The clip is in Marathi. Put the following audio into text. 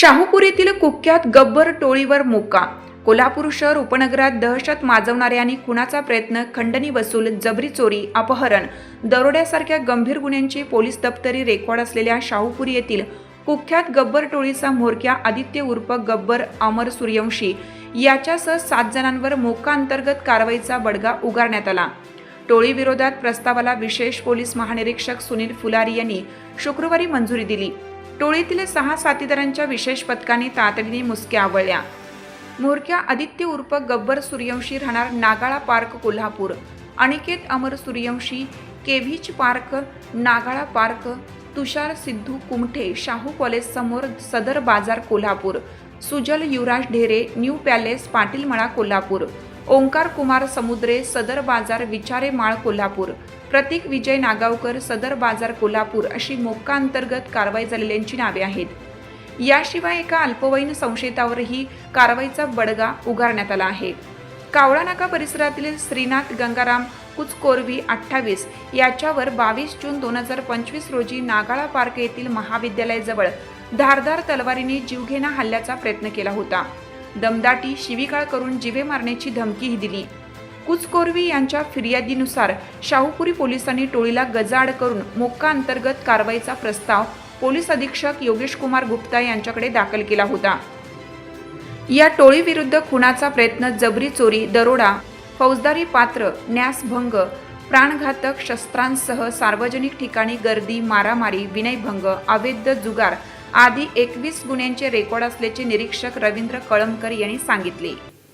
शाहूपूर येथील कुख्यात गब्बर टोळीवर मोका. कोल्हापूर शहर उपनगरात दहशत माजवणारे आणि खुनाचा प्रयत्न खंडणी वसूल जबरी चोरी अपहरण दरोड्यासारख्या गंभीर गुन्ह्यांची पोलीस दप्तरी रेकॉर्ड असलेल्या शाहूपुरी येथील कुख्यात गब्बर टोळीचा म्होरक्या आदित्य उर्फ गब्बर अमर सूर्यवंशी याच्यासह सात जणांवर मोका अंतर्गत कारवाईचा बडगा उगारण्यात आला. टोळीविरोधात प्रस्तावाला विशेष पोलीस महानिरीक्षक सुनील फुलारी यांनी शुक्रवारी मंजुरी दिली. टोळीतील सहा साथीदारांच्या विशेष पथकाने तातडीने मुसक्या आवळल्या. मोरक्या आदित्य उर्फ गब्बर सूर्यवंशी राहणार Nagala park Kolhapur. Aniket Amar Suryavanshi केव्हिच park Nagala park Tushar Siddhu Kumthe Shahu college समोर Sadar Bazar Kolhapur. Sujal Yuvraj Dhere new palace Patil Mala Kolhapur. Omkar Kumar Samudre सदर बाजार विचारे माळ कोल्हापूर. प्रतीक विजय नागावकर सदर बाजार कोल्हापूर अशी मोक्का अंतर्गत कारवाई झालेल्यांची नावे आहेत. याशिवाय एका अल्पवयीन संशयितावरही कारवाईचा बडगा उगारण्यात आला आहे. कावळा नाका परिसरातील श्रीनाथ गंगाराम कुचकोरवी अठ्ठावीस याच्यावर बावीस जून दोन हजार पंचवीस रोजी नागाळा पार्क येथील महाविद्यालयाजवळ धारदार तलवारीने जीवघेणा हल्ल्याचा प्रयत्न केला होता. दमदाटी शिवीकाळ करून जिवे मारण्याची धमकीही दिली. कुचकोरवी यांच्या फिर्यादीनुसार शाहूपुरी पोलिसांनी टोळीला गजाआड करून मोक्का अंतर्गत कारवाईचा प्रस्ताव पोलीस अधीक्षक योगेश कुमार गुप्ता यांच्याकडे दाखल केला होता. या टोळीविरुद्ध खुनाचा प्रयत्न जबरी चोरी दरोडा फौजदारी पात्र न्यासभंग प्राणघातक शस्त्रांसह सार्वजनिक ठिकाणी गर्दी मारामारी विनयभंग अवैध जुगार आदी एकवीस गुन्ह्यांचे रेकॉर्ड असल्याचे निरीक्षक रवींद्र कळमकर यांनी सांगितले.